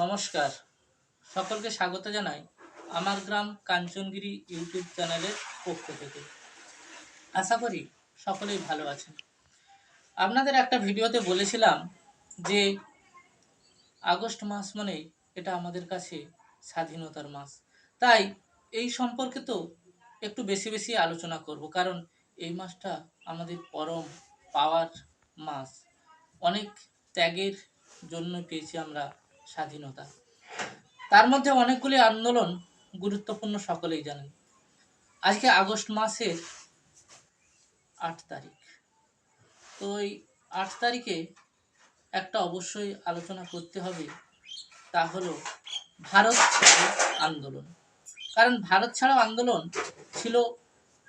নমস্কার। সকলকে স্বাগত জানাই আমার গ্রাম কাঞ্চনগিরি ইউটিউব চ্যানেলের পক্ষ থেকে। আশা করি সকলেই ভালো আছেন। আপনাদের একটা ভিডিওতে বলেছিলাম যে আগস্ট মাস মানেই এটা আমাদের কাছে স্বাধীনতার মাস। তাই এই সম্পর্কে তো একটু বেশি বেশি আলোচনা করব, কারণ এই মাসটা আমাদের পরম পাওয়ার মাস। অনেক ত্যাগের জন্য পেয়েছি আমরা স্বাধীনতা। তার মধ্যে অনেকগুলি আন্দোলন গুরুত্বপূর্ণ সকলেই জানেন। আজকে আগস্ট মাসের আট তারিখ। তো এই আট তারিখে একটা অবশ্যই আলোচনা করতে হবে, তা হলো ভারত ছাড়ো আন্দোলন। কারণ ভারত ছাড়ো আন্দোলন ছিল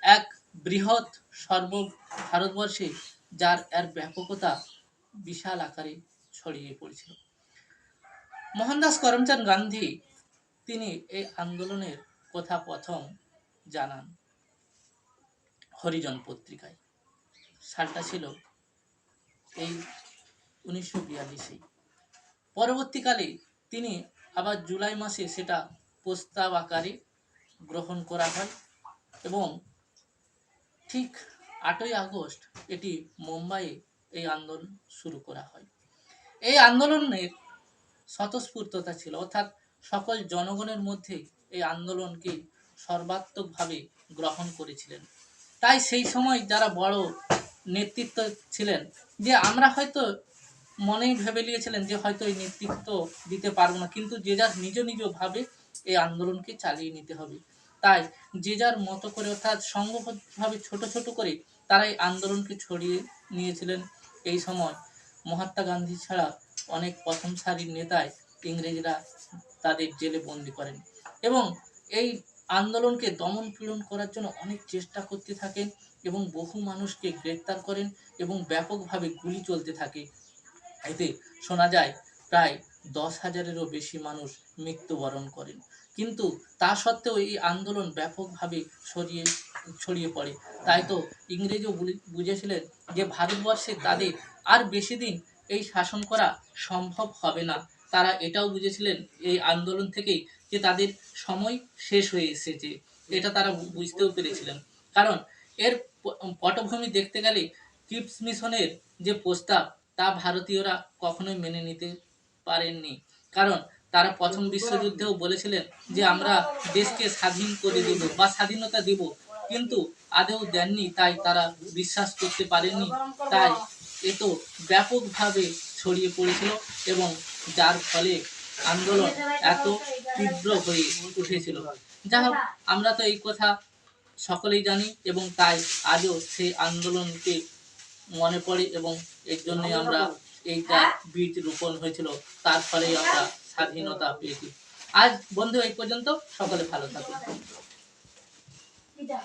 এক বৃহৎ সর্ব ভারতবর্ষে যার এর ব্যাপকতা বিশাল আকারে ছড়িয়ে পড়েছিল। মোহনদাস করমচাঁদ গান্ধী, তিনি এই আন্দোলনের কথা প্রথম জানান হরিজন পত্রিকায়। সালটা ছিল এই উনিশশো বিয়াল্লিশে পরবর্তীকালে তিনি আবার জুলাই মাসে সেটা প্রস্তাব আকারে গ্রহণ করা হয় এবং ঠিক আটই আগস্ট এটি মুম্বাইয়ে এই আন্দোলন শুরু করা হয়। এই আন্দোলনের স্বতঃস্ফূর্ততা ছিল। অর্থাৎ সকল জনগণের মধ্যে এই আন্দোলনকে সর্বাত্মকভাবে গ্রহণ করেছিলেন। তাই সেই সময় যারা বড় নেতৃত্ব ছিলেন, যে আমরা হয়তো মনেই ভেবে নিয়েছিলেন যে হয়তো এই নেতৃত্ব দিতে পারব না, কিন্তু যে যার নিজ নিজ ভাবে এই আন্দোলনকে চালিয়ে নিতে হবে। তাই যে যার মতো করে, অর্থাৎ সংঘবদ্ধভাবে ছোট ছোট করে তারা এই আন্দোলনকে ছড়িয়ে নিয়েছিলেন এই সময়। মহাত্মা গান্ধী ছাড়া অনেক প্রথম সারির নেতায় ইংরেজরা তাদের জেলে বন্দি করেন এবং এই আন্দোলনকে দমন পীড়ন করার জন্য অনেক চেষ্টা করতে থাকেন এবং বহু মানুষকে গ্রেপ্তার করেন এবং ব্যাপকভাবে গুলি চলতে থাকে। এতে শোনা যায় প্রায় দশ হাজারেরও বেশি মানুষ মৃত্যুবরণ করেন। কিন্তু তা সত্ত্বেও এই আন্দোলন ব্যাপকভাবে ছড়িয়ে ছড়িয়ে পড়ে। তাই তো ইংরেজও বুঝে- বুঝেছিলেন যে ভারতবর্ষে তাদের আর বেশি দিন এই শাসন করা সম্ভব হবে না। তারা এটাও বুঝেছিলেন এই আন্দোলন থেকেই যে তাদের সময় শেষ হয়ে এসেছে। এটা তারা বুঝতেও পেরেছিলেন। কারণ এর পটভূমি দেখতে গেলে কিপস মিশনের যে প্রস্তাব, তা ভারতীয়রা কখনোই মেনে নিতে পারেননি। কারণ তারা প্রথম বিশ্বযুদ্ধেও বলেছিলেন যে, আমরা দেশকে স্বাধীন করে দেব বা স্বাধীনতা দেব। কিন্তু আদেও দেননি, তাই তারা বিশ্বাস করতে পারেননি। তাই এ তো ব্যাপকভাবে ছড়িয়ে পড়েছিল এবং যার ফলে আন্দোলন এত তীব্র হয়ে উঠেছিল। যা হোক, আমরা তো এই কথা সকলেই জানি এবং তাই আজও সেই আন্দোলনকে মনে পড়ে এবং এর জন্যই আমরা এইটা বীজ রোপণ হয়েছিল তার ফলেই আমরা স্বাধীনতা পেয়েছি। আজ বন্ধু এই পর্যন্ত সকলে ভালো থাকুন। এটা